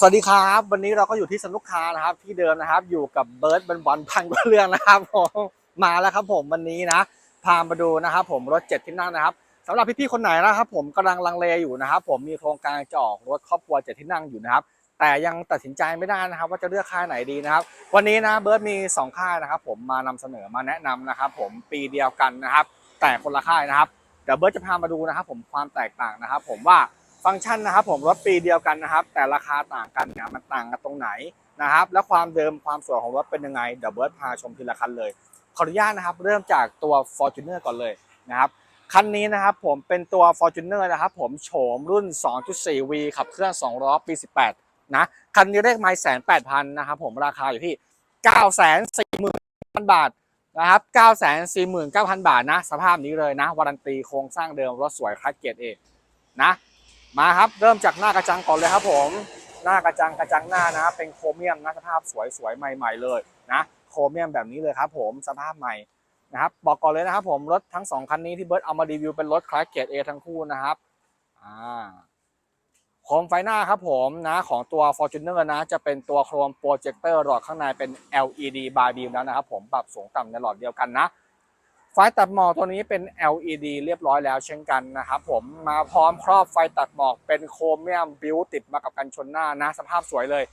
สวัสดีครับ วันนี้เราก็อยู่ที่สนุกคานะครับ ที่เดิมนะครับ อยู่กับเบิร์ดบันบอลพันเรื่องนะครับผมมาแล้วครับผมวันนี้นะพามาดูนะครับ ผมรถเจ็ดที่นั่งนะครับสำหรับพี่ๆคนไหนนะครับผมกำลังลังเลอยู่นะครับ ผมมีโครงการจะออกรถครอบครัวเจ็ดที่นั่งอยู่นะครับ แต่ยังตัดสินใจไม่ได้นะครับ ว่าจะเลือกค่ายไหนดีนะครับ วันนี้นะเบิร์ดมีสองค่ายนะครับ ผมมานำเสนอมาแนะนำนะครับ ผมปีเดียวกันนะครับ แต่คนละค่ายนะครับเดี๋ยวเบิร์ตจะพามาดูนะครับ ผมความแตกต่างนะครับ ผมว่า ฟังก์ชันนะครับผมรถปีเดียวกันนะครับ แต่ราคาต่างกันเนี่ยมันต่างกันตรงไหนนะครับ และความเดิมความสวยของรถเป็นยังไงเดี๋ยวเบิร์ตพาชมทีละคันเลยขออนุญาตนะครับ เริ่มจากตัว Fortuner ก่อนเลยนะครับคันนี้นะครับผมเป็นตัว Fortuner นะครับผมโฉมรุ่น 2.4V ขับเคลื่อน2ล้อปี 18 นะ คันนี้เลขไมล์แสนแปดพันนะครับผมราคาอยู่ที่ 9 4 0 0 0 0 บาทนะครับ 949,000 บาทนะ สภาพนี้เลยนะ วารันตีโครงสร้างเดิมรถสวยคลาสเกตเอนะ มาครับเริ่มจากหน้ากระจังก่อนเลยครับผมหน้ากระจังกระจังหน้านะเป็นโครเมียมนะสภาพสวยสวยใหม่ ๆเลยนะโครเมียมแบบนี้เลยครับผมสภาพใหม่นะครับบอกก่อนเลยนะครับผมรถทั้งสองคันนี้ที่เบิร์ตเอามารีวิวเป็นรถคลาสเกตเอทั้งคู่นะครับอ่าโคมไฟหน้าครับผมนะของตัว Fortuner นะ จะเป็นตัวโครมโปรเจคเตอร์หลอดข้างในเป็น LED bar beam แล้วนะครับผมปรับสูงต่ำในหลอดเดียวกันนะ ไฟตัดหมอกตัวนี้เป็น LED เรียบร้อยแล้วเช่นกันนะครับผมมาพร้อมครอบไฟตัดหมอกเป็นโครเมียมบิวติดมากับกันชนหน้านะสภาพสวยเลย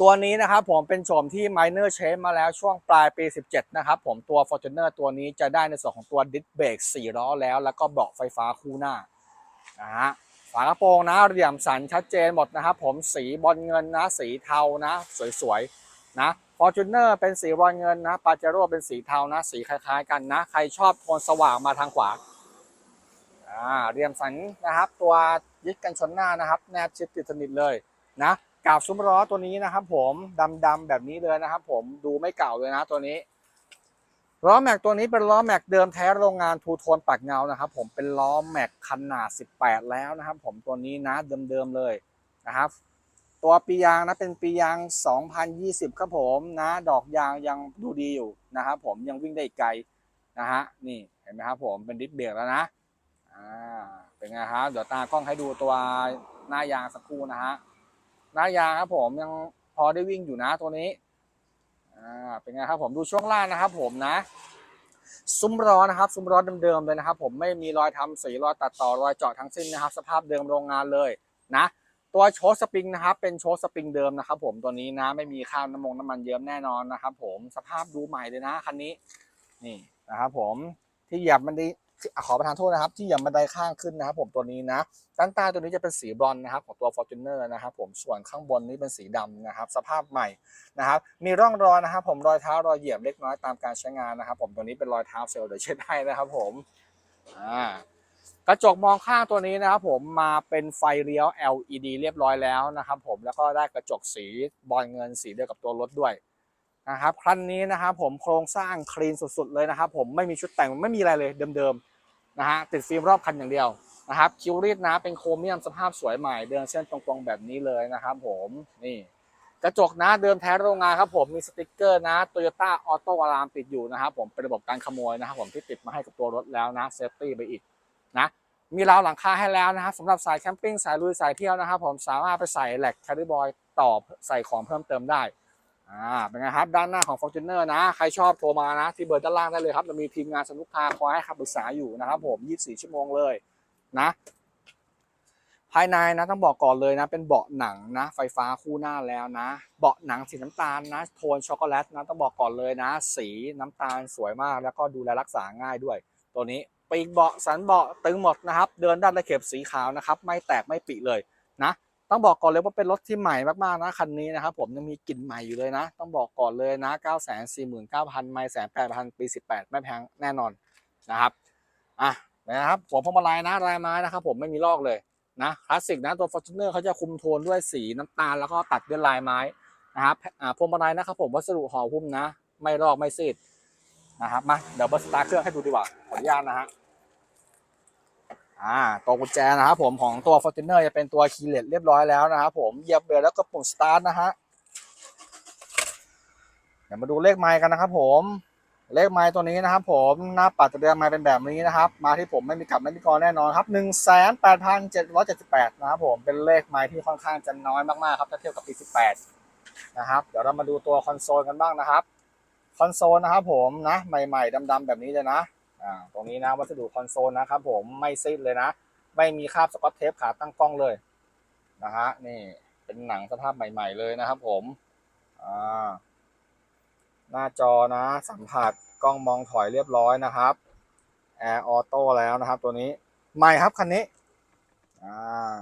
ตัวนี้นะครับผมเป็นโฉมที่ Minor Change มาแล้วช่วงปลายปี 17 นะครับผมตัว Fortuner ตัวนี้จะได้ในส่วนของตัวดิสเบรก4ล้อแล้ว แล้วก็เบาะไฟฟ้าคู่หน้านะฮะฝากระโปรงนะเหลี่ยมสันชัดเจนหมดนะครับผมสีบอลเงินนะ สีเทานะ สวยๆนะ อร์จูเนอร์เป็นสีบอลเงินนะปาเจโร่เป็นสีเทานะ สีคล้ายๆกันนะ ใครชอบโทนสว่างมาทางขวาอ่าเหลี่ยมสันนะครับ ตัวยึดกันชนหน้านะครับ แนบชิดติดสนิทเลยนะกาบซุ้มล้อตัวนี้นะครับ ผมดำๆแบบนี้เลยนะครับ ผมดูไม่เก่าเลยนะตัวนี้ล้อแม็กตัวนี้เป็นล้อแม็กเดิมแท้โรงงานทูโทนปักเงานะครับ ผมเป็นล้อแม็กขนาด 18 แล้วนะครับ ผมตัวนี้นะเดิมๆเลยนะครับ ตัวปียางนะเป็นปียาง 2020 ครับผมนะดอกยางยังดูดีอยู่นะครับผมยังวิ่งได้อีกไกลนะฮะนี่เห็นไหมครับผมเป็นดิสเบรกแล้วนะอ่าเป็นไงครับเดี๋ยวตากล้องให้ดูตัวหน้ายางสักครู่นะฮะหน้ายางครับผมยังพอได้วิ่งอยู่นะตัวนี้อ่าเป็นไงครับผมดูช่วงล่างนะครับผมนะซุ้มล้อนะครับซุ้มล้อเดิมๆเลยนะครับ ผมไม่มีรอยทำสีรอยตัดต่อรอยเจาะทั้งสิ้นนะครับ สภาพเดิมโรงงานเลยนะ ตัวโชสปริงนะครับเป็นโชสปริงเดิมนะครับ ผมตัวนี้นะไม่มีข้ามน้ำมงน้ำมันเยิ้มแน่นอนนะครับ ผมสภาพดูใหม่เลยนะคันนี้นี่นะครับ ผมที่เหยียบมันดีขอประทานโทษนะครับ ที่เหยียบบันไดข้างขึ้นนะครับ ผมตัวนี้นะด้านใต้ตัวนี้จะเป็นสีบรอนนะครับ ของตัว Fortuner นะครับ ผมส่วนข้างบนนี้เป็นสีดำนะครับ สภาพใหม่นะครับ มีร่องรอยนะครับ ผมรอยเท้ารอยเหยียบเล็กน้อยตามการใช้งานนะครับ ผมตัวนี้เป็นรอยเท้าเซลล์เดี๋ยวเช็ดให้นะครับ ผมอ่า กระจกมองข้างตัวนี้นะครับผมมาเป็นไฟเลี้ยว LED เรียบร้อยแล้วนะครับผมแล้วก็ได้กระจกสีบอลเงินสีเดียวกับตัวรถด้วยนะครับคันนี้นะครับผมโครงสร้างคลีนสุดๆเลยนะครับผมไม่มีชุดแต่งไม่มีอะไรเลยเดิมๆนะฮะติดฟิล์มรอบคันอย่างเดียวนะครับคิวรีดนะเป็นโครเมียมสภาพสวยใหม่เดินเส้นตรงๆแบบนี้เลยนะครับผมนี่กระจกนะเดิมแท้โรงงานครับผมมีสติกเกอร์นะ Toyota Auto Alarm ติดอยู่นะครับผมเป็นระบบการขโมยนะครับผมที่ติดมาให้กับตัวรถแล้วนะเซฟตี้ไปอีก นะมีราวหลังคาให้แล้วนะครับสำหรับสายแคมปิ้งสายลุยสายเที่ยวนะครับ ผมสามารถไปใส่แหลกแคริบอยต่อใส่ของเพิ่มเติมได้อ่าเป็นไงครับด้านหน้าของ Fortuner นะ ใครชอบโทรมานะ ที่เบอร์ด้านล่างได้เลยครับเรามีทีมงานสนุกคาคอยให้คำปรึกษาอยู่นะครับ ผม 24 ชั่วโมงเลยนะ ภายในนะต้องบอกก่อนเลยนะ เป็นเบาะหนังนะ ไฟฟ้าคู่หน้าแล้วนะ เบาะหนังสีน้ำตาลนะ โทนช็อกโกแลตนะต้องบอกก่อนเลยนะ สีน้ำตาลสวยมากแล้วก็ดูแลรักษาง่ายด้วย ตัวนี้ ปีกเบาะสันเบาะตึงหมดนะครับ เดินด้านตะเข็บสีขาวนะครับ ไม่แตกไม่ปิเลยนะ ต้องบอกก่อนเลยว่าเป็นรถที่ใหม่มากๆนะคันนี้นะครับ ผมยังมีกลิ่นใหม่อยู่เลยนะ ต้องบอกก่อนเลยนะ 9 4 9 0 0 0 ไม่แสนแปดพันปี 18 ไม่แพงแน่นอนนะครับอะนะครับหัวพวงมาลัยนะลายไม้นะครับ ผมไม่มีลอกเลยนะคลาสสิกนะตัว Fortuner เขาจะคุมโทนด้วยสีน้ำตาลแล้วก็ตัดด้วยลายไม้นะครับอ่าพวงมาลัยนะครับ ผมวัสดุห่อหุ้มนะ ไม่ลอกไม่ซีด นะครับมาเดี๋ยวเบิร์สตาร์เครื่องให้ดูดีกว่าขออนุญาตนะฮะอ่าตัวกุญแจนะครับผมของตัว Fortuner จะเป็นตัวคีย์เลสเรียบร้อยแล้วนะครับผมเหยียบเบรกแล้วก็ปุ่มสตาร์ทนะฮะเดี๋ยวมาดูเลขไมล์กันนะครับผมเลขไม้ตัวนี้นะครับผมหน้าปัดจะเดือไม้เป็นแบบนี้นะครับ มาที่ผมไม่มีกลับไม่มีกรแน่นอนครับหนึ่งแสนแปดพันเจ็ดร้อยเจ็ดสิบแปดนะครับผมเป็นเลขไม้ที่ค่อนข้างจะน้อยมากๆครับถ้าเทียบกับปีสิบแปดนะครับเดี๋ยวเรามาดูตัวคอนโซลกันบ้างนะครับ คอนโซลนะครับผมนะใหม่ ๆดำๆแบบนี้เลยนะอ่าตรงนี้นะวัสดุคอนโซลนะครับผมไม่ซีดเลยนะ ไม่มีคราบสกอตเทปขาตั้งกล้องเลยนะฮะนี่เป็นหนังสภาพใหม่ ๆ เลยนะครับผมอ่าหน้าจอนะ สัมผัสกล้องมองถอยเรียบร้อยนะครับแอร์ออโต้แล้วนะครับ ตัวนี้ใหม่ครับคันนี้อ่า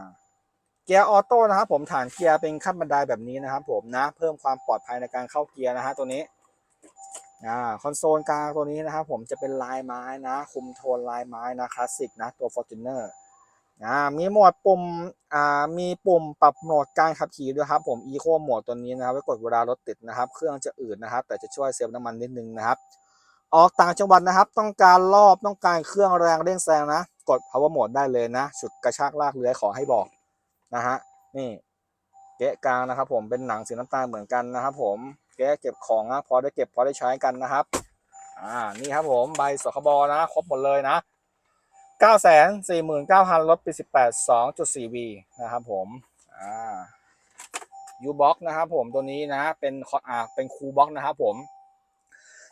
เกียร์ออโต้นะครับผมฐานเกียร์เป็นขั้นบันไดแบบนี้นะครับ ผมนะ เพิ่มความปลอดภัยในการเข้าเกียร์นะฮะตัวนี้ อ่าคอนโซลกลางตัวนี้นะครับผมจะเป็นลายไม้นะคุมโทนลายไม้นะคลาสสิกนะตัว Fortuner อ่ามีโหมดปุ่มอ่ามีปุ่มปรับโหมดการขับขี่ด้วยครับผม Eco โหมดตัวนี้นะครับไว้กดเวลารถติดนะครับ เครื่องจะอืดนะครับ แต่จะช่วยเซฟน้ำมันนิดนึงนะครับ ออกต่างจังหวัดนะครับ ต้องการรอบต้องการเครื่องแรงเร่งแซงนะ กด power mode ได้เลยนะฉุดกระชากลากเลื้อยขอให้บอกนะฮะนี่เก๊ะกลางนะครับ ผมเป็นหนังสีน้ำตาลเหมือนกันนะครับผม ก๊ะเก็บของนะพอได้เก็บพอได้ใช้กันนะครับ อ่านี่ครับผมใบสคบนะครบหมดเลยนะ 9 4 9 0 0 0ลดปี18 2.4V นะครับผมอ่า U box นะครับผมตัวนี้นะเป็นอ่าเป็นคูบ็อกนะครับผม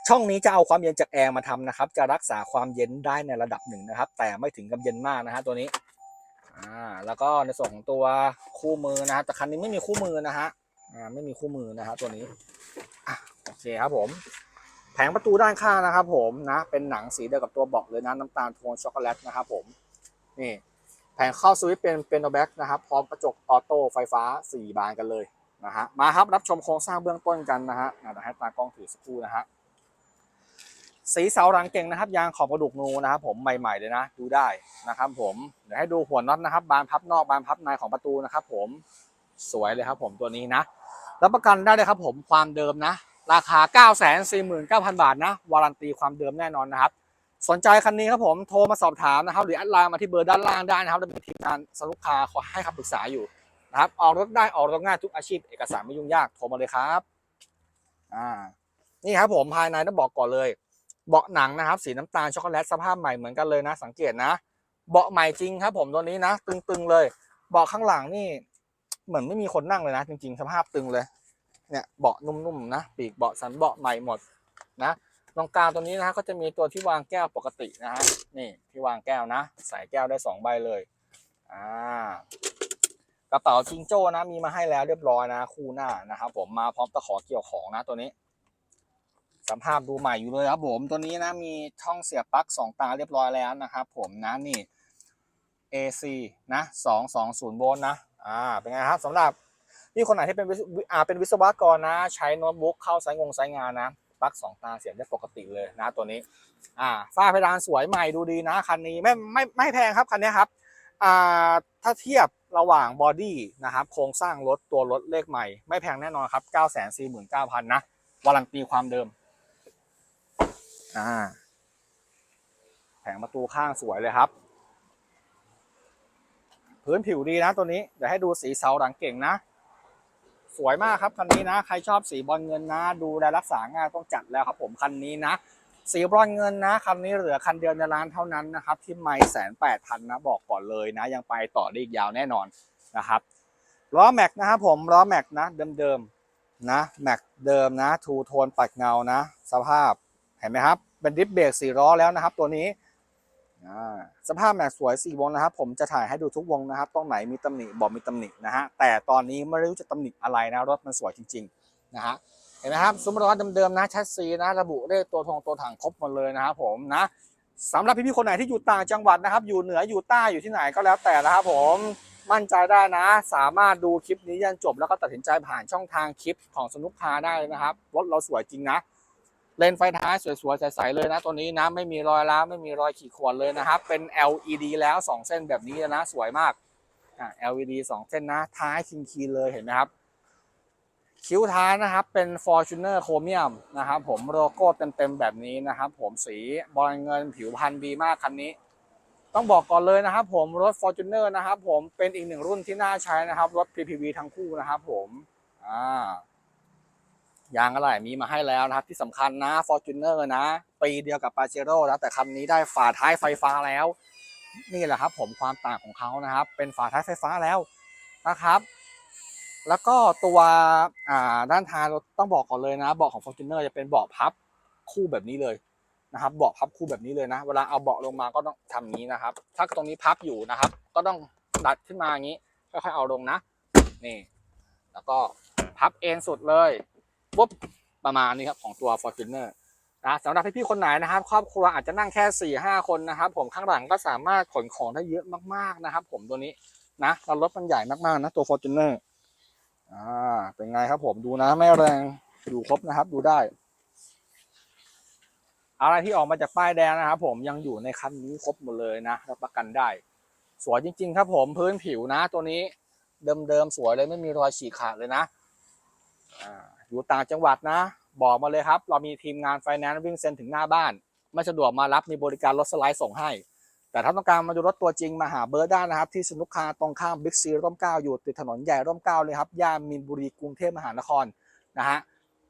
ช่องนี้จะเอาความเย็นจากแอร์มาทำนะครับ จะรักษาความเย็นได้ในระดับหนึ่งนะครับ แต่ไม่ถึงกับเย็นมากนะฮะตัวนี้อ่าแล้วก็ในส่วนของตัวคู่มือนะฮะแต่คันนี้ไม่มีคู่มือนะฮะ ไม่มีคู่มือนะฮะตัวนี้อะโอเคครับผม แผงประตูด้านข้างนะครับ ผมนะ เป็นหนังสีเดียวกับตัวบอกเลยนะน้ำตาลโทนช็อกโกแลตนะครับผมนี่แผงเข้าสวิตเป็นเป็นแบ็กนะครับพร้อมกระจกออโต้ไฟฟ้า 4 บานกันเลยนะฮะมาครับรับชมโครงสร้างเบื้องต้นกันนะฮะอะเดี๋ยวให้ตากล้องถือสักครู่นะฮะสีเสาหลังเก่งนะครับ ยางขอบกระดูกนูนะครับผมใหม่ๆเลยนะ ดูได้นะครับผมเดี๋ยวให้ดูหัวน็อตนะครับ บานพับนอกบานพับในของประตูนะครับผม สวยเลยครับผมตัวนี้นะรับประกันได้เลยครับผมความเดิมนะ ราคา 9 4 9 0 0 0 บาทนะ วารันตีความเดิมแน่นอนนะครับ สนใจคันนี้ครับผมโทรมาสอบถามนะครับ หรือแอดไลน์มาที่เบอร์ด้านล่างได้นะครับแล้วมีทีมงานสรุปคาขอให้คำปรึกษาอยู่นะครับออกรถได้ออกรถง่ายทุกอาชีพเอกสารไม่ยุ่งยากโทรมาเลยครับอ่านี่ครับผมภายในต้องบอกก่อนเลย เบาะหนังนะครับ สีน้ำตาลช็อกโกแลตสภาพใหม่เหมือนกันเลยนะ สังเกตนะ เบาะใหม่จริงครับผมตัวนี้นะ ตึงๆเลย เบาะข้างหลังนี่ เหมือนไม่มีคนนั่งเลยนะ จริงๆ สภาพตึงเลย เนี่ยเบาะนุ่มๆนะปีกเบาะสันเบาะใหม่หมดนะตรงกลางตัวนี้นะก็จะมีตัวที่วางแก้วปกตินะฮะนี่ที่วางแก้วนะ ใส่แก้วได้สองใบเลยอ่ากระเป๋าจิงโจ้นะมีมาให้แล้วเรียบร้อยนะคู่หน้านะครับผมมาพร้อมตะขอเกี่ยวของนะตัวนี้สัมภาพดูใหม่อยู่เลยครับผมตัวนี้นะมีช่องเสียบปลั๊กสองตาเรียบร้อยแล้วนะครับผมนะนี่ AC นะ220โวลต์นะ อ่าเป็นไงครับสำหรับที่คนไหนที่เป็นวิศอ่าเป็นวิศวกรนะ ใช้โน้ตบุ๊กเข้าสายงงสายงานนะปลั๊กสองตาเสียบได้ปกติเลยนะตัวนี้อ่าฝ้าเพดานสวยใหม่ดูดีนะคันนี้ไม่ไม่ไม่แพงครับคันนี้ครับอ่าถ้าเทียบระหว่างบอดี้นะครับโครงสร้างรถตัวรถเลขใหม่ ไม่แพงแน่นอนครับ 9 4 9 0 0 0นะวารันตีความเดิมอ่าแผงประตูข้างสวยเลยครับ พื้นผิวดีนะตัวนี้ เดี๋ยวให้ดูสีเสาหลังเก่งนะ สวยมากครับคันนี้นะ ใครชอบสีบอลเงินนะ ดูแลรักษาง่ายต้องจัดแล้วครับผมคันนี้นะ สีบอลเงินนะคันนี้เหลือคันเดียวในร้านเท่านั้นนะครับ ที่ไม่แสนแปดพันนะบอกก่อนเลยนะ ยังไปต่อได้อีกยาวแน่นอนนะครับล้อแม็กนะครับผมล้อแม็กนะเดิมๆนะแม็กเดิมนะทูโทนปัดเงานะ สภาพเห็นไหมครับเป็นดิฟเบรกสี่ล้อแล้วนะครับ ตัวนี้ สภาพแม็กสวยสี่วงนะครับ ผมจะถ่ายให้ดูทุกวงนะครับตรงไหนมีตำหนิบอกมีตำหนินะฮะแต่ตอนนี้ไม่รู้จะตำหนิอะไรนะรถมันสวยจริงๆนะฮะเห็นไหมครับซุ้มล้อเดิมๆนะชัดซีนะ ระบุเลขตัวทงตัวถังครบหมดเลยนะครับผมนะสำหรับพี่ๆคนไหนที่อยู่ต่างจังหวัดนะครับ อยู่เหนืออยู่ใต้อยู่ที่ไหนก็แล้วแต่นะครับผมมั่นใจได้นะ สามารถดูคลิปนี้ยันจบแล้วก็ตัดสินใจผ่านช่องทางคลิปของสนุกคาได้นะครับรถเราสวยจริงนะ เลนไฟท้ายสวยๆใสๆเลยนะ ตัวนี้นะไม่มีรอยร้าวไม่มีรอยขีดข่วนเลยนะครับ เป็น LED แล้ว 2 เส้นแบบนี้นะ สวยมากอ่า LED 2 เส้นนะ ท้ายคิงคีเลยเห็นไหมครับ คิ้วท้ายนะครับ เป็น Fortuner Chromium นะครับผมโลโก้เต็มๆแบบนี้นะครับ ผมสีบอลเงินผิวพันธ์ดีมากคันนี้ ต้องบอกก่อนเลยนะครับ ผมรถ Fortuner นะครับ ผมเป็นอีกหนึ่งรุ่นที่น่าใช้นะครับ รถ PPV ทั้งคู่นะครับ ผมอ่า ยางอะไรมีมาให้แล้วนะครับ ที่สำคัญนะ Fortuner นะ ปีเดียวกับ p a เจโร่นะแต่คันนี้ได้ฝาท้ายไฟฟ้าแล้ว นี่แหละครับผมความต่างของเขานะครับ เป็นฝาท้ายไฟฟ้าแล้วนะครับ แล้วก็ตัวด้านท้ายเราต้องบอกก่อนเลยนะเบาะของ Fortuner จะเป็นเบาะพับคู่แบบนี้เลยนะครับเบาะพับคู่แบบนี้เลยนะ เวลาเอาเบาะลงมาก็ต้องทำอย่านี้นะครับ ถ้าตรงนี้พับอยู่นะครับ ก็ต้องดัดขึ้นมาอย่างนี้ค่อยๆเอาลงนะนี่ แล้วก็พับเอ็นสุดเลย ปุ๊บประมาณนี้ครับของตัว Fortuner นะสำหรับพี่ๆคนไหนนะครับ ครอบครัวอาจจะนั่งแค่4ี่ห้าคนนะครับ ผมข้างหลังก็สามารถขนของได้เยอะมากๆนะครับ ผมตัวนี้นะแล้วรถมันใหญ่มากๆนะตัว Fortuner อ่าเป็นไงครับผมดูนะไม่แรงอยู่ครบนะครับ ดูได้ อะไรที่ออกมาจากป้ายแดงนะครับ ผมยังอยู่ในคันนี้ครบหมดเลยนะรับประกันได้ สวยจริง ๆ ครับ ผมพื้นผิวนะ ตัวนี้เดิมๆสวยเลยไม่มีรอยฉีกขาดเลยนะอ่า อยู่ต่างจังหวัดนะ บอกมาเลยครับ เรามีทีมงานไฟแนนซ์วิ่งเซ็นถึงหน้าบ้าน ไม่สะดวกมารับมีบริการรถสไลด์ส่งให้ แต่ถ้าต้องการมาดูรถตัวจริงมาหาเบิร์ดได้นะครับ ที่สนุกคาตรงข้ามบิ๊กซีร่มเก้าอยู่ติดถนนใหญ่ร่มเก้าเลยครับย่านมีนบุรีกรุงเทพมหานครนะฮะ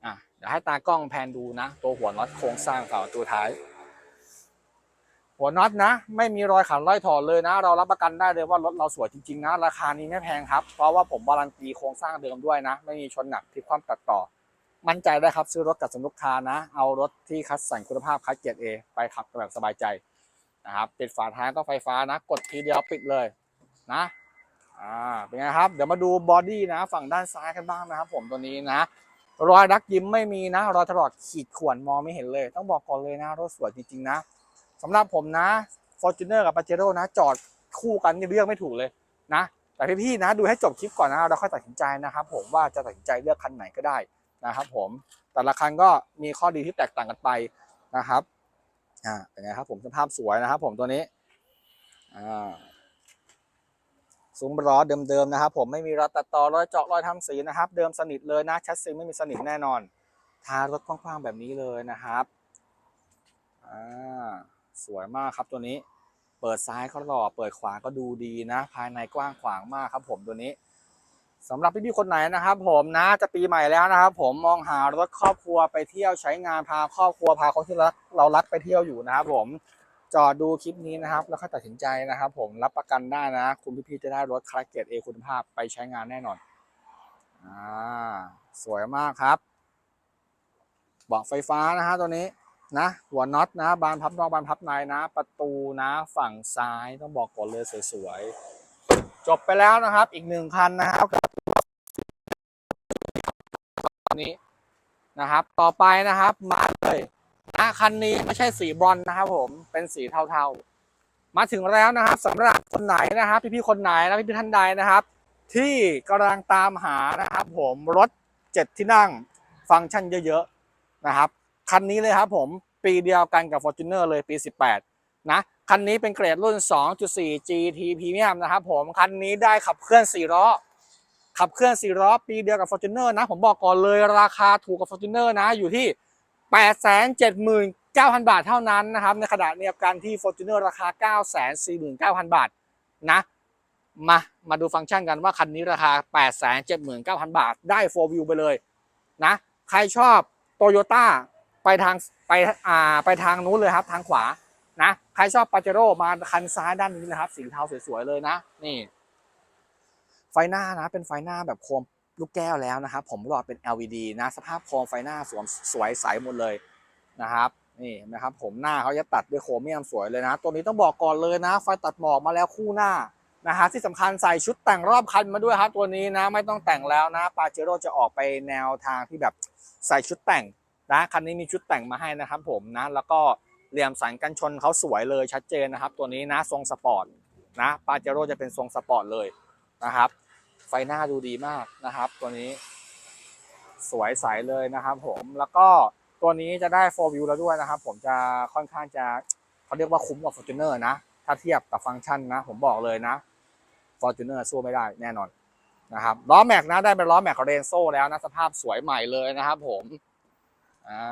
อะเดี๋ยวให้ตากล้องแพนดูนะ ตัวหัวน็อตโครงสร้างฝาประตูท้าย หัวน็อตนะ ไม่มีรอยขันรอยถอดเลยนะ เรารับประกันได้เลยว่ารถเราสวยจริงๆนะราคานี้ไม่แพงครับ เพราะว่าผมบารันตีโครงสร้างเดิมด้วยนะ ไม่มีชนหนักที่ความตัดต่อ มั่นใจได้ครับซื้อรถกับสนุกคานะ เอารถที่คัดสรรคุณภาพคัดเกียรติเอไปขับกันแบบสบายใจนะครับปิดฝาท้ายก็ไฟฟ้านะ กดทีเดียวปิดเลยนะอ่าเป็นไงครับ เดี๋ยวมาดูบอดี้นะ ฝั่งด้านซ้ายกันบ้างนะครับ ผมตัวนี้นะรอยดักยิ้มไม่มีนะรอยถลอกขีดข่วนมองไม่เห็นเลย ต้องบอกก่อนเลยนะรถสวยจริงๆนะ สำหรับผมนะ Fortuner กับ Pajero นะ จอดคู่กันนี่เลือกไม่ถูกเลยนะ แต่พี่ๆนะดูให้จบคลิปก่อนนะเราค่อยตัดสินใจนะครับ ผมว่าจะตัดสินใจเลือกคันไหนก็ได้นะครับ ผมแต่ละคันก็มีข้อดีที่แตกต่างกันไปนะครับอ่าเป็นไงครับผมสภาพสวยนะครับ ผมตัวนี้อ่าซุ้มล้อเดิมๆนะครับ ผมไม่มีรอยตัดต่อรอยเจาะรอยทำสีนะครับ เดิมสนิทเลยนะชัดซีไม่มีสนิมแน่นอนทารถกว้างๆแบบนี้เลยนะครับอ่า สวยมากครับตัวนี้ เปิดซ้ายก็หล่อเปิดขวาก็ดูดีนะ ภายในกว้างขวางมากครับ ผมตัวนี้สำหรับพี่ๆคนไหนนะครับ ผมนะจะปีใหม่แล้วนะครับ ผมมองหารถครอบครัวไปเที่ยวใช้งานพาครอบครัวพาคนที่รักเรารักไปเที่ยวอยู่นะครับ ผมจอดดูคลิปนี้นะครับ แล้วค่อยตัดสินใจนะครับ ผมรับประกันได้นะ คุณพี่ๆจะได้รถคาราเกตเอคุณภาพไปใช้งานแน่นอนอ่าสวยมากครับเบาะไฟฟ้านะฮะตัวนี้ นะ หัวน็อตนะ บานพับนอกบานพับในนะ ประตูนะฝั่งซ้ายต้องบอกก่อนเลยสวยๆ จบไปแล้วนะครับ อีกหนึ่งคันนะครับคันนี้นะครับ ต่อไปนะครับ มาเลยนะคันนี้ไม่ใช่สีบรอนนะครับ ผมเป็นสีเทาๆ มาถึงแล้วนะครับสำหรับคนไหนนะครับ พี่ๆคนไหนนะพี่ๆท่านใดนะครับ ที่กำลังตามหานะครับ ผมรถเจ็ดที่นั่ง ฟังก์ชันเยอะๆนะครับ คันนี้เลยครับผมปีเดียวกันกับ Fortuner เลยปี 18 นะ คันนี้เป็นเกรดรุ่น 2.4 GT Premium นะครับผม คันนี้ได้ขับเคลื่อน 4 ล้อ ขับเคลื่อน 4 ล้อ ปีเดียวกับ Fortuner นะ ผมบอกก่อนเลยราคาถูกกับ Fortuner นะ อยู่ที่ 879,000 บาทเท่านั้นนะครับ ในขณะเดียวกันที่ Fortuner ราคา 949,000 บาทนะ มา มาดูฟังก์ชันกันว่าคันนี้ราคา 879,000 บาท ได้4 view ไปเลยนะ ใครชอบ Toyota ทางไปอ่าไปทางนู้นเลยครับ ทางขวานะใครชอบปาเจโร่มาคันซ้ายด้านนี้นะครับ สีเทาสวยๆเลยนะ นี่ ไฟหน้านะ เป็นไฟหน้าแบบโคมลูกแก้วแล้วนะครับ ผมหลอดเป็น LED นะ สภาพโคมไฟหน้าสวมสวยใสหมดเลยนะครับนี่นะครับ ผมหน้าเขาจะตัดด้วยโครเมียมสวยเลยนะ ตัวนี้ต้องบอกก่อนเลยนะ ไฟตัดหมอกมาแล้วคู่หน้านะฮะที่สำคัญใส่ชุดแต่งรอบคันมาด้วยครับตัวนี้นะ ไม่ต้องแต่งแล้วนะปาเจโร่จะออกไปแนวทางที่แบบใส่ชุดแต่ง นะคันนี้มีชุดแต่งมาให้นะครับผมนะแล้วก็เหลี่ยมสันกันชนเขาสวยเลยชัดเจนนะครับ ตัวนี้นะทรงสปอร์ตนะปาเจโร่จะเป็นทรงสปอร์ตเลยนะครับ ไฟหน้าดูดีมากนะครับ ตัวนี้ สวยใสเลยนะครับ ผมแล้วก็ตัวนี้จะได้4 view แล้วด้วยนะครับ ผมจะค่อนข้างจะเขาเรียกว่าคุ้มกว่า Fortuner นะ ถ้าเทียบกับฟังก์ชันนะ ผมบอกเลยนะ Fortuner สู้ไม่ได้แน่นอนนะครับล้อแม็กนะได้เป็นล้อแม็กเรนโซแล้วนะสภาพสวยใหม่เลยนะครับ ผม อ่า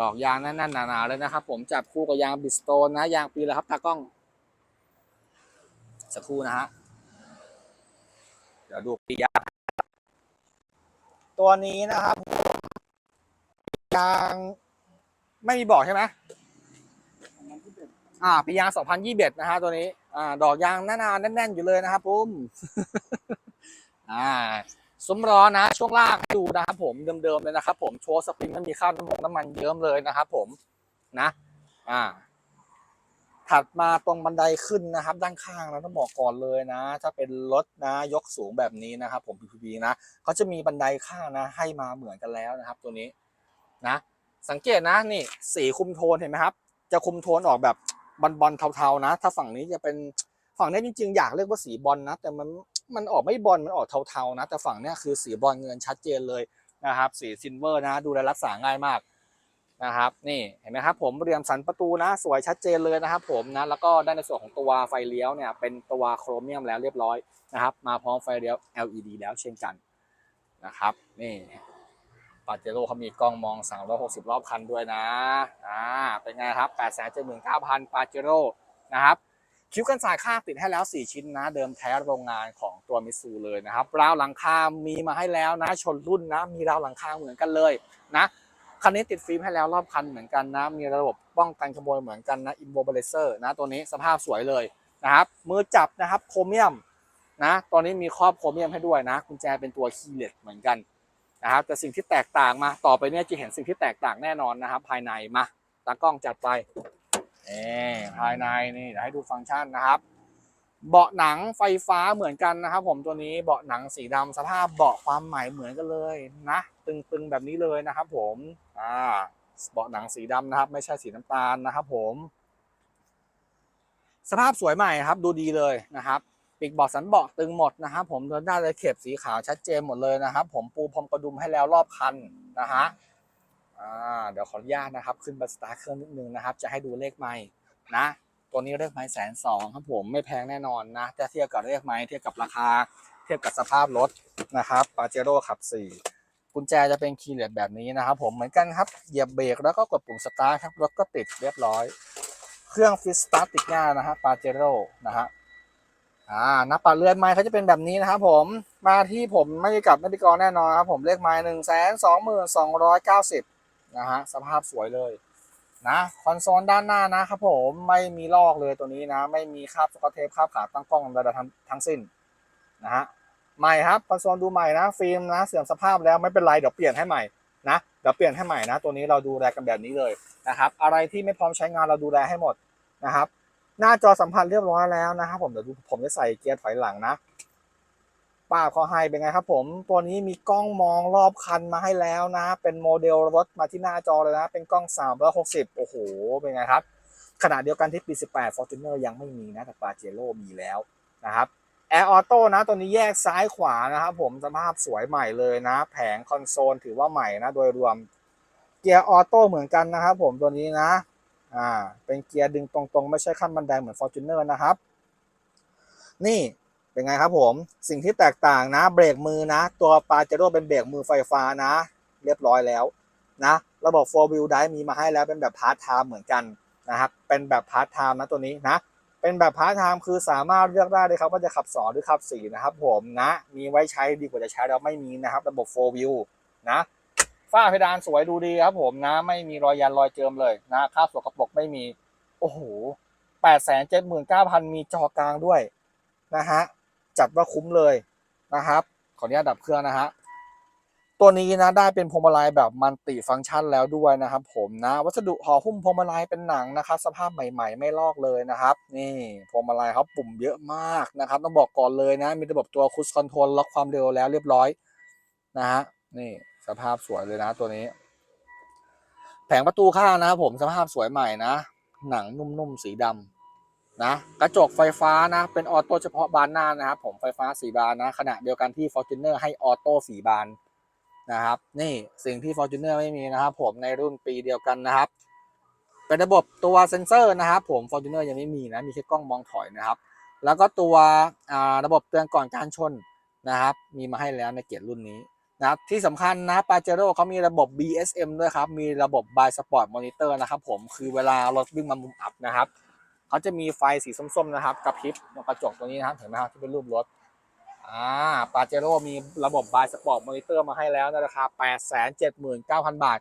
ดอกยางแน่นๆหนาๆเลยนะครับ ผมจับคู่กับยางบิสโตนนะยางปีแล้วครับตากล้อง สักครู่นะฮะเดี๋ยวดูปียางตัวนี้นะครับยางไม่มีบอกใช่ไหมอ่าปียาง 2021 นะฮะตัวนี้ อ่า ดอกยางหนาๆแน่นๆอยู่เลยนะครับผมอ่า ซุ้มล้อนะช่วงล่างให้ดูนะครับผมเดิมๆเลยนะครับ ผมโชว์สปริงไม่มีข้าวน้ำมันน้ำมันเยิ้มเลยนะครับ ผมนะ อ่า ถัดมาตรงบันไดขึ้นนะครับ ด้านข้างนะต้องบอกก่อนเลยนะ ถ้าเป็นรถนะ ยกสูงแบบนี้นะครับ ผม PPV นะเขาจะมีบันไดข้างนะ ให้มาเหมือนกันแล้วนะครับ ตัวนี้นะ สังเกตนะนี่สีคุมโทนเห็นไหมครับ จะคุมโทนออกแบบบอลบอลเทาๆนะ ถ้าฝั่งนี้จะเป็นฝั่งนี้จริงๆ อยากเรียกว่าสีบอลนะ แต่มัน มันออกไม่บอลมันออกเทาๆนะแต่ฝั่งเนี้ยคือสีบอลเงินชัดเจนเลยนะครับ สีซิลเวอร์นะดูแลรักษาง่ายมากนะครับนี่เห็นไหมครับผมเรียงสันประตูนะ สวยชัดเจนเลยนะครับผมนะแล้วก็ได้ในส่วนของตัวไฟเลี้ยวเนี่ยเป็นตัวโครเมียมแล้วเรียบร้อยนะครับมาพร้อมไฟเลี้ยว LED แล้วเช่นกันนะครับนี่ปาเจโร่เขามีกล้องมอง 360 รอบคันด้วยนะอ่าเป็นไงครับ 8 7 9 0 0 0ปาเจโร่นะครับ คิ้วกันสายข้างติดให้แล้ว 4 ชิ้นนะ เดิมแท้โรงงานของตัวมิตซูเลยนะครับ ราวหลังคา มีมาให้แล้วนะ ชนรุ่นนะ มีราวหลังคาเหมือนกันเลยนะคันนี้ติดฟิล์มให้แล้วรอบคันเหมือนกันนะ มีระบบป้องกันขโมยเหมือนกันนะอิ m โ b เบลเซอร์นะตัวนี้สภาพสวยเลยนะครับ มือจับนะครับโครเมียมนะตัวนี้มีครอบโครเมียมให้ด้วยนะกุญแจเป็นตัวคีย์เลสเหมือนกันนะครับแต่สิ่งที่แตกต่างมาต่อไปเนี่ยจะเห็นสิ่งที่แตกต่างแน่นอนนะครับ ภายในมาตากล้องจัดไป นี่ภายในนี่เดี๋ยวให้ดูฟังก์ชันนะครับ เบาะหนังไฟฟ้าเหมือนกันนะครับ ผมตัวนี้เบาะหนังสีดำสภาพเบาะความใหม่เหมือนกันเลยนะ ตึงๆแบบนี้เลยนะครับ ผมอ่าเบาะหนังสีดำนะครับ ไม่ใช่สีน้ำตาลนะครับ ผมสภาพสวยใหม่ครับ ดูดีเลยนะครับปีกเบาะสันเบาะตึงหมดนะครับ ผมเดินได้เลยเข็บสีขาวชัดเจนหมดเลยนะครับ ผมปูพรมกระดุมให้แล้วรอบคันนะฮะ อ่าเดี๋ยวขออนุญาตนะครับ ขึ้นบัสตาร์เครื่องนิดนึงนะครับ จะให้ดูเลขไม้นะ ตัวนี้เลขไม้แสนสองครับผมไม่แพงแน่นอนนะถ้าเทียบกับเลขไม้เทียบกับราคา เทียบกับสภาพรถนะครับปาเจโร่ขับ4กุญแจจะเป็นคีย์เลสแบบนี้นะครับ ผมเหมือนกันครับเหยียบเบรกแล้วก็กดปุ่มสตาร์ทครับรถก็ติดเรียบร้อย เครื่องฟิสสตาร์ติดง่ายนะฮะปาเจโร่นะฮะอ่านับปัดเลื่อนไม้เขาจะเป็นแบบนี้นะครับผมมาที่ผมไม่ได้กลับไม่ได้กรแน่นอนครับผมเลขไม้หนึ่งแสนสองหมื่นสองร้อยเก้าสิบ นะฮะสภาพสวยเลยนะคอนโซลด้านหน้านะครับผมไม่มีลอกเลยตัวนี้นะ ไม่มีคราบสกอตเทปคราบขาตั้งกล้องใดๆทั้งทั้งสิ้นนะฮะใหม่ครับคอนโซลดูใหม่นะฟิล์มนะเสื่อมสภาพแล้วไม่เป็นไรเดี๋ยวเปลี่ยนให้ใหม่นะเดี๋ยวเปลี่ยนให้ใหม่นะ ตัวนี้เราดูแลกันแบบนี้เลยนะครับ อะไรที่ไม่พร้อมใช้งานเราดูแลให้หมดนะครับ หน้าจอสัมผัสเรียบร้อยแล้วนะครับผมเดี๋ยวดูผมจะใส่เกียร์ถอยหลังนะ ป้าเขาให้เป็นไงครับ ผมตัวนี้มีกล้องมองรอบคันมาให้แล้วนะ เป็นโมเดลรถมาที่หน้าจอเลยนะ เป็นกล้อง 360 โอ้โห เป็นไงครับขณะเดียวกันที่ปี 18 Fortuner ยังไม่มีนะแต่ปาเจโร่มีแล้วนะครับแอร์ออโต้นะตัวนี้แยกซ้ายขวานะครับผมสภาพสวยใหม่เลยนะ แผงคอนโซลถือว่าใหม่นะ โดยรวมเกียร์ออโต้เหมือนกันนะครับผมตัวนี้นะอ่าเป็นเกียร์ดึงตรงๆ ไม่ใช่ขั้นบันไดเหมือน Fortuner นะครับ นี่ เป็นไงครับผม สิ่งที่แตกต่างนะเบรกมือนะ ตัวปาเจโร่เป็นเบรกมือไฟฟ้านะ เรียบร้อยแล้วนะ ระบบ4 wheel drive มีมาให้แล้วเป็นแบบพาร์ทไทม์เหมือนกันนะครับ เป็นแบบพาร์ทไทม์นะตัวนี้นะ เป็นแบบพาร์ทไทม์คือสามารถเลือกได้เลยครับว่าจะขับ 2 หรือขับ 4 นะครับผมนะ มีไว้ใช้ดีกว่าจะใช้แล้วไม่มีนะครับ ระบบ4 wheel นะ ฝ้าเพดานสวยดูดีครับผมนะ ไม่มีรอยยันรอยเจิมเลยนะคราบสกปรกไม่มี โอ้โหแปดแสนเจ็ดหมื่นเก้าพันมีจอกลางด้วยนะฮะ จัดว่าคุ้มเลยนะครับ ขออนุญาตดับเครื่องนะฮะตัวนี้นะได้เป็นพวงมาลัยแบบมันติฟังก์ชันแล้วด้วยนะครับ ผมนะ วัสดุห่อหุ้มพวงมาลัยเป็นหนังนะครับ สภาพใหม่ ๆ ไม่ลอกเลยนะครับ นี่พวงมาลัยเขาปุ่มเยอะมากนะครับ ต้องบอกก่อนเลยนะ มีระบบตัวคุชคอนโทรลล็อกความเร็วแล้วเรียบร้อยนะฮะนี่สภาพสวยเลยนะตัวนี้ แผงประตูข้างนะครับผมสภาพสวยใหม่นะ หนังนุ่มๆสีดำ นะกระจกไฟฟ้านะ เป็นออโต้เฉพาะบานหน้านะครับ ผมไฟฟ้าสีบานนะขณะเดียวกันที่ Fortuner ให้ออโต้สีบานนะครับ นี่สิ่งที่ Fortuner ไม่มีนะครับ ผมในรุ่นปีเดียวกันนะครับ เป็นระบบตัวเซ็นเซอร์นะครับ ผม Fortuner ยังไม่มีนะ มีแค่กล้องมองถอยนะครับ แล้วก็ตัวระบบเตือนก่อนการชนนะครับ มีมาให้แล้วในเกียรรุ่นนี้นะที่สำคัญนะปาเจโร่เขามีระบบ BSM ด้วยครับ มีระบบ By Sport Monitor นะครับ ผมคือเวลารถวิ่งมามุมอับนะครับ เขาจะมีไฟสีส้มๆนะครับกระพริบตรงกระจกตัวนี้นะครับเห็นไหมครับที่เป็นรูปรถอ่าปาเจโร่มีระบบบายสปอร์ตมอนิเตอร์มาให้แล้วในราคา 879,000 บาท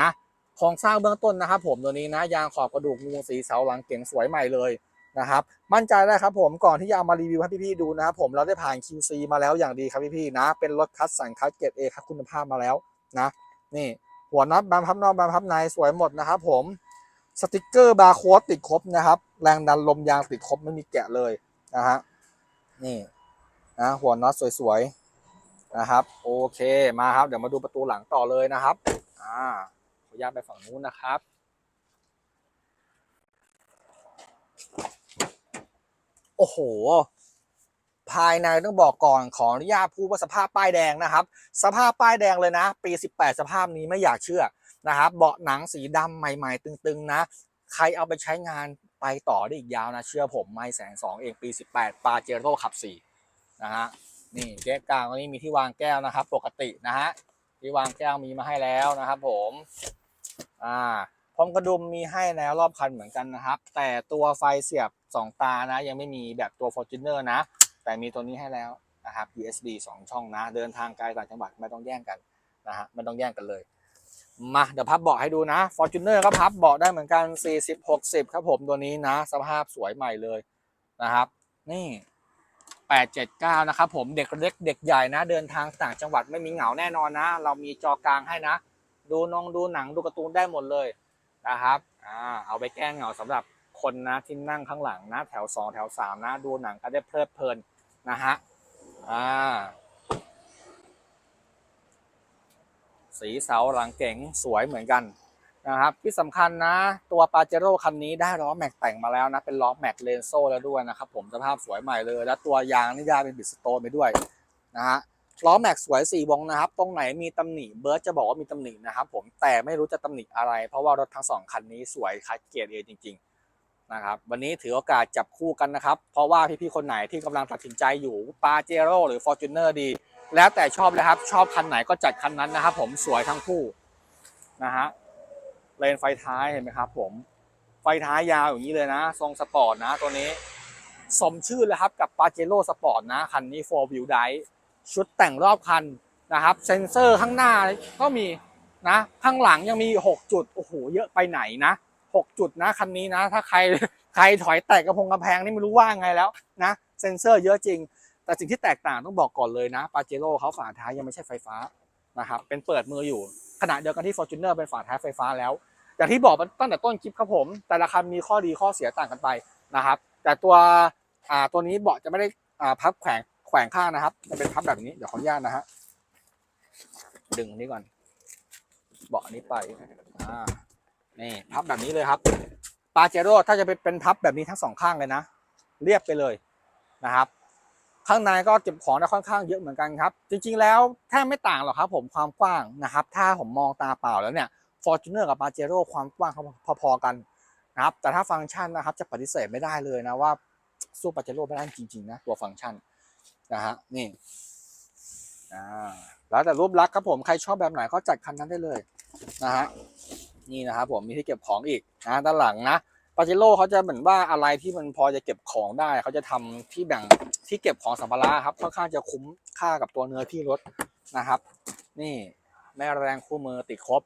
นะโครงสร้างเบื้องต้นนะครับ ผมตัวนี้นะยางขอบกระดูกงูสีเสาหลังเก๋งสวยใหม่เลยนะครับมั่นใจได้ครับผมก่อนที่จะเอามารีวิวให้พี่ๆดูนะครับผมเราได้ผ่าน QC มาแล้วอย่างดีครับพี่ๆนะ เป็นรถคัสสันคัสเกรดเอครับคุณภาพมาแล้วนะ นี่หัวน็อตบานพับนอกบานพับในสวยหมดนะครับผม สติกเกอร์บาร์โค้ดติดครบนะครับ แรงดันลมยางติดครบไม่มีแกะเลยนะฮะนี่นะหัวน็อตสวยๆนะครับ โอเคมาครับ เดี๋ยวมาดูประตูหลังต่อเลยนะครับอ่าขออนุญาตไปฝั่งนู้นนะครับ โอ้โห ภายในต้องบอกก่อนขออนุญาตพูดว่าสภาพป้ายแดงนะครับ สภาพป้ายแดงเลยนะ ปี 18 สภาพนี้ไม่อยากเชื่อ นะครับเบาะหนังสีดำใหม่ ๆ ตึงๆ นะ ใครเอาไปใช้งานไปต่อได้อีกยาวนะ เชื่อผมไม่แสงสองเองปี 18ปาเจโร่ขับ4นะฮะนี่แก้วกลางตรงนี้มีที่วางแก้วนะครับ ปกตินะฮะที่วางแก้วมีมาให้แล้วนะครับ ผมอ่าพรมกระดุมมีให้แล้วรอบคันเหมือนกันนะครับ แต่ตัวไฟเสียบ 2 ตานะ ยังไม่มีแบบตัว Fortuner นะ แต่มีตัวนี้ให้แล้วนะครับ USB 2 ช่องนะ เดินทางไกลต่างจังหวัดไม่ต้องแย่งกันนะฮะไม่ต้องแย่งกันเลย มาเดี๋ยวพับเบาะให้ดูนะ Fortuner ก็พับเบาะได้เหมือนกัน 40 60 ครับผมตัวนี้นะ สภาพสวยใหม่เลยนะครับ นี่ 879 นะครับผมเด็กเล็กเด็กใหญ่นะ เดินทางต่างจังหวัดไม่มีเหงาแน่นอนนะ เรามีจอกลางให้นะ ดูนงดูหนังดูการ์ตูนได้หมดเลยนะครับอ่าเอาไปแก้เหงาสำหรับคนนะที่นั่งข้างหลังนะ แถว 2 แถว 3 นะ ดูหนังก็ได้เพลิดเพลินนะฮะอ่า สีเสาหลังเก๋งสวยเหมือนกันนะครับที่สำคัญนะตัวปาเจโร่คันนี้ได้ล้อแม็กแต่งมาแล้วนะ เป็นล้อแม็กเลนโซ่แล้วด้วยนะครับผมสภาพสวยใหม่เลย แล้วตัวยางนี่ยางเป็นบิดสโตนไปด้วยนะฮะล้อแม็กสวย4วงนะครับ ตรงไหนมีตำหนิเบิร์ดจะบอกว่ามีตำหนินะครับผมแต่ไม่รู้จะตำหนิอะไร เพราะว่ารถทั้งสองคันนี้สวยคัดเกียร์เอจริงๆนะครับวันนี้ถือโอกาสจับคู่กันนะครับ เพราะว่าพี่ๆคนไหนที่กำลังตัดสินใจอยู่ปาเจโร่หรือ Fortuner ดี แล้วแต่ชอบเลยครับ ชอบคันไหนก็จัดคันนั้นนะครับ ผมสวยทั้งคู่นะฮะเลนไฟท้ายเห็นไหมครับ ผมไฟท้ายยาวอย่างนี้เลยนะ ทรงสปอร์ตนะตัวนี้ สมชื่อเลยครับกับปาเจโร่สปอร์ตนะคันนี้4 wheel drive ชุดแต่งรอบคันนะครับ เซ็นเซอร์ข้างหน้าก็มีนะ ข้างหลังยังมี 6 จุด โอ้โห เยอะไปไหนนะ 6 จุดนะคันนี้นะ ถ้าใครใครถอยแตกกระพงกระแพงนี่ไม่รู้ว่าไงแล้วนะ เซ็นเซอร์เยอะจริง แต่สิ่งที่แตกต่างต้องบอกก่อนเลยนะปาเจโร่เขาฝาท้ายยังไม่ใช่ไฟฟ้านะครับเป็นเปิดมืออยู่ขณะเดียวกันที่ Fortuner เป็นฝาท้ายไฟฟ้าแล้ว อย่างที่บอกตั้งแต่ต้นคลิปครับผม แต่ละคันมีข้อดีข้อเสียต่างกันไปนะครับ แต่ตัวอ่าตัวนี้เบาะจะไม่ได้อ่าพับแขวนแขวนข้างนะครับจะเป็นพับแบบนี้เดี๋ยวขออนุญาตนะฮะดึงนนี้ก่อน เบาะนี้ไปอ่านี่พับแบบนี้เลยครับปาเจโร่ถ้าจะเป็นเป็นพับแบบนี้ทั้งสองข้างเลยนะ เรียบไปเลยนะครับ ข้างในก็เก็บของได้ค่อนข้างเยอะเหมือนกันครับ จริงๆแล้วแทบไม่ต่างหรอกครับผมความกว้างนะครับ ถ้าผมมองตาเปล่าแล้วเนี่ย Fortuner กับ Pajero ความกว้างเขาพอๆกันนะครับ แต่ถ้าฟังก์ชันนะครับจะปฏิเสธไม่ได้เลยนะว่าสู้ Pajero ไม่ได้จริงๆนะตัวฟังก์ชันนะฮะนี่อ่าแล้วแต่รูปลักษณ์ครับผมใครชอบแบบไหนก็จัดคันนั้นได้เลยนะฮะนี่นะครับผมมีที่เก็บของอีกนะด้านหลังนะ ปาเจโร่เขาจะเหมือนว่าอะไรที่มันพอจะเก็บของได้เขาจะทำที่แบ่งที่เก็บของสัมภาระครับค่อนข้างจะคุ้มค่ากับตัวเนื้อที่รถนะครับ นี่แม่แรงคู่มือติดครบ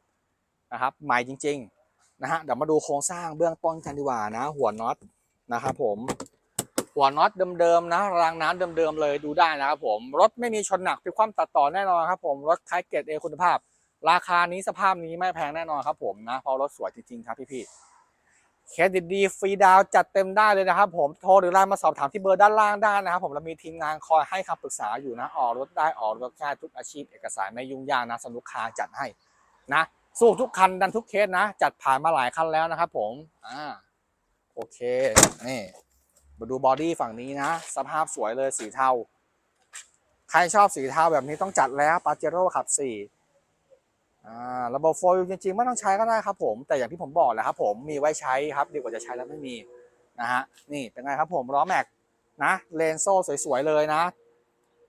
นะครับใหม่จริง ๆนะฮะเดี๋ยวมาดูโครงสร้างเบื้องต้นกันดีกว่านะ หัวน็อตนะครับผมหัวน็อตเดิมๆนะรางน้ำเดิมๆเลยดูได้นะครับผมรถไม่มีชนหนักพิคว่ำตัดต่อแน่นอนครับผมรถคล้ายเกรดเอคุณภาพ ราคานี้สภาพนี้ไม่แพงแน่นอนครับผมนะเพราะรถสวยจริงๆครับพี่ๆ เครดิตดีฟรีดาวจัดเต็มได้เลยนะครับ ผมโทรหรือไลน์มาสอบถามที่เบอร์ด้านล่างได้นะครับ ผมเรามีทีมงานคอยให้คำปรึกษาอยู่นะออกรถได้ออกรถง่ายทุกอาชีพเอกสารไม่ยุ่งยากนะสนุกคาจัดให้นะสู้ทุกคันดันทุกเคสนะ จัดผ่านมาหลายคันแล้วนะครับ ผมอ่าโอเคนี่มาดูบอดี้ฝั่งนี้นะ สภาพสวยเลยสีเทา ใครชอบสีเทาแบบนี้ต้องจัดแล้วปาเจโร่ขับสี่ อ่าระบบโฟล์จริงๆไม่ต้องใช้ก็ได้ครับผมแต่อย่างที่ผมบอกแหละครับผมมีไว้ใช้ครับดีกว่าจะใช้แล้วไม่มีนะฮะนี่เป็นไงครับผมล้อแม็กนะเลนโซ่สวยๆเลยนะ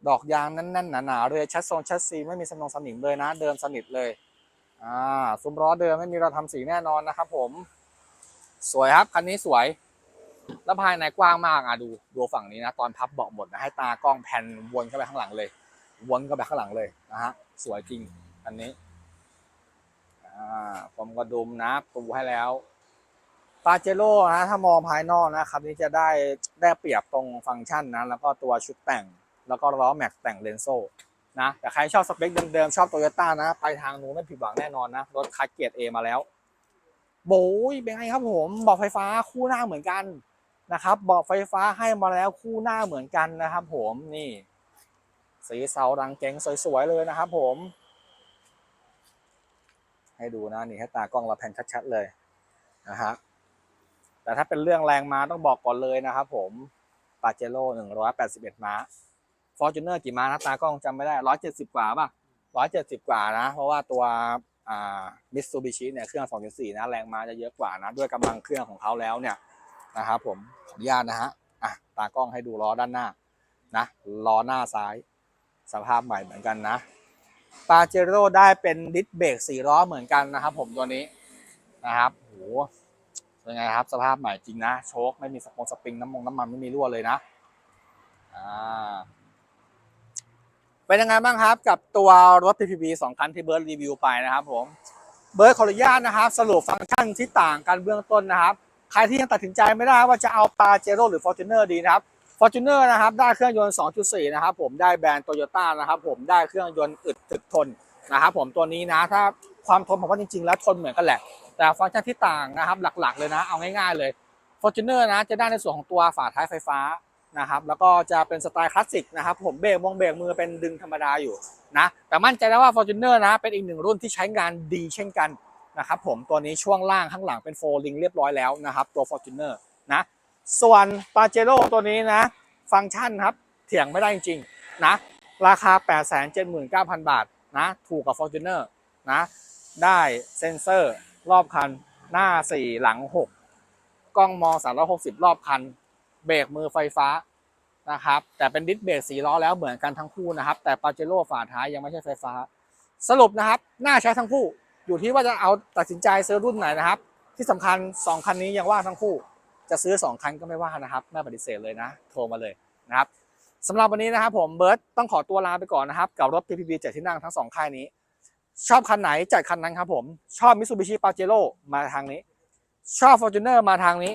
ดอกยางแน่นๆหนาๆเลยชัดทรงชัดซีไม่มีสนองสนิมเลยนะ เดิมสนิทเลยอ่าซุ้มล้อเดิมไม่มีเราทำสีแน่นอนนะครับผม สวยครับคันนี้สวย แล้วภายในกว้างมากอะดูดูฝั่งนี้นะ ตอนพับเบาะหมดนะให้ตากล้องแผ่นวนเข้าไปข้างหลังเลย วนเข้าไปข้างหลังเลยนะฮะสวยจริงอันนี้ อ่าผมกระดุมนะปูให้แล้วปาเจโร่นะถ้ามองภายนอกนะครับ นี่จะได้ได้เปรียบตรงฟังก์ชันนะ แล้วก็ตัวชุดแต่ง แล้วก็ล้อแม็กแต่งเลนโซนะแต่ใครชอบสเปคเดิมๆ ชอบโตโยต้านะ ไปทางนู้นไม่ผิดหวังแน่นอนนะ รถคัสเกียร์เอมาแล้ว โบยเป็นไงครับผมบอกไฟฟ้าคู่หน้าเหมือนกันนะครับบอกไฟฟ้าให้มาแล้วคู่หน้าเหมือนกันนะครับผมนี่ สีเสารังเก๋งสวยๆเลยนะครับผม ให้ดูนะนี่ให้ตากล้องเราแผ่นชัดๆเลยนะฮะแต่ถ้าเป็นเรื่องแรงม้าต้องบอกก่อนเลยนะครับผมปาเจโร่หนึ่งร้อยแปดสิบเอ็ดม้าฟอร์จูเนอร์กี่ม้านะตากล้องจำไม่ได้ร้อยเจ็ดสิบกว่าป่ะร้อยเจ็ดสิบกว่านะ เพราะว่าตัวมิตซูบิชิเนี่ยเครื่องสองจุดสี่นะแรงม้าจะเยอะกว่านะ ด้วยกำลังเครื่องของเขาแล้วเนี่ยนะครับผมขออนุญาตนะฮะอะตากล้องให้ดูล้อด้านหน้านะล้อหน้าซ้าย สภาพใหม่เหมือนกันนะ ปาเจโร่ได้เป็นดิสเบรกสี่ล้อเหมือนกันนะครับ ผมตัวนี้นะครับโหเป็นไงครับ สภาพใหม่จริงนะ โชคไม่มีสปงสปริงน้ำมงน้ำมันไม่มีรั่วเลยนะอ่าเป็นยังไงบ้างครับกับตัวรถ PPV สองคันที่เบิร์ดรีวิวไปนะครับ ผมเบิร์ดขออนุญาตนะครับ สรุปฟังก์ชันที่ต่างกันเบื้องต้นนะครับ ใครที่ยังตัดสินใจไม่ได้ว่าจะเอาปาเจโร่หรือ Fortuner ดีนะครับ Fortuner นะครับได้เครื่องยนต์ 2.4 นะครับผมได้แบรนด์โตโยต้านะครับผมได้เครื่องยนต์อึดถึกทนนะครับผมตัวนี้นะถ้าความทนผมว่าจริง ๆ แล้วทนเหมือนกันแหละ แต่ฟังก์ชันที่ต่างนะครับหลักๆ เลยนะเอาง่ายๆเลย Fortuner นะจะได้ในส่วนของตัวฝาท้ายไฟฟ้านะครับแล้วก็จะเป็นสไตล์คลาสสิกนะครับผมเบรกมองเบรกมือเป็นดึงธรรมดาอยู่นะแต่มั่นใจแล้วว่า Fortuner นะเป็นอีกหนึ่งรุ่นที่ใช้งานดีเช่นกันนะครับผมตัวนี้ช่วงล่างข้างหลังเป็นโฟลิงเรียบร้อยแล้วนะครับตัว Fortuner นะ ส่วน Pajero ตัวนี้นะ ฟังก์ชันครับ เถียงไม่ได้จริงๆนะ ราคา 879,000 บาทนะ ถูกกับ Fortuner นะ ได้เซ็นเซอร์รอบคันหน้า 4 หลัง 6 กล้องมอง 360 รอบคัน เบรกมือไฟฟ้านะครับ แต่เป็นดิสเบรกสีล้อแล้วเหมือนกันทั้งคู่นะครับ แต่ปาเจโร่ฝาท้ายยังไม่ใช่ไฟฟ้า สรุปนะครับ น่าใช้ทั้งคู่ อยู่ที่ว่าจะเอาตัดสินใจซื้อรุ่นไหนนะครับ ที่สำคัญ 2 คันนี้ยังว่างทั้งคู่ จะซื้อ 2 คันก็ไม่ว่านะครับไม่ปฏิเสธเลยนะโทรมาเลยนะครับสำหรับวันนี้นะครับผมเบิร์ตต้องขอตัวลาไปก่อนนะครับ กับรถ PPV เจ็ดที่นั่งทั้งสองค่ายนี้ ชอบคันไหนจัดคันนั้นครับผมชอบ Mitsubishi Pajero มาทางนี้ ชอบ Fortuner มาทางนี้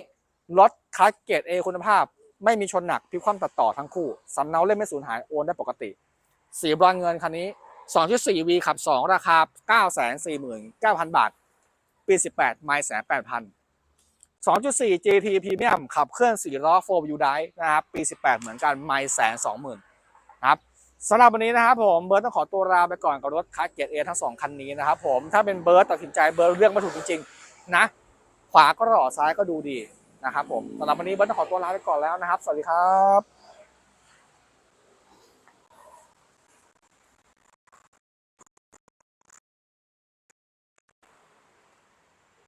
รถคัสเกรด A คุณภาพ ไม่มีชนหนักพิคว่ำตัดต่อทั้งคู่สำเนาเล่มไม่สูญหายโอนได้ปกติ สีบรอนเงินคันนี้ 2.4V ขับ 2 ราคา 949,000 บาท ปี 18 ไม่แสน8,000 2.4 GT Premium ขับเคลื่อน4ล้อ4 Wheel Drive นะครับ ปี 18 เหมือนกันไม่แสน20,000นครับสำหรับวันนี้นะครับผมเบิร์ตต้องขอตัวลาไปก่อนกับรถคัสเกตเอทั้งสองคันนี้นะครับผมถ้าเป็นเบิร์ตตัดสินใจเบิร์ตเรื่องไม่ถูกจริงๆนะขวาก็หล่อซ้ายก็ดูดีนะครับผมสำหรับวันนี้เบิร์ตต้องขอตัวลาไปก่อนแล้วนะครับ สวัสดีครับ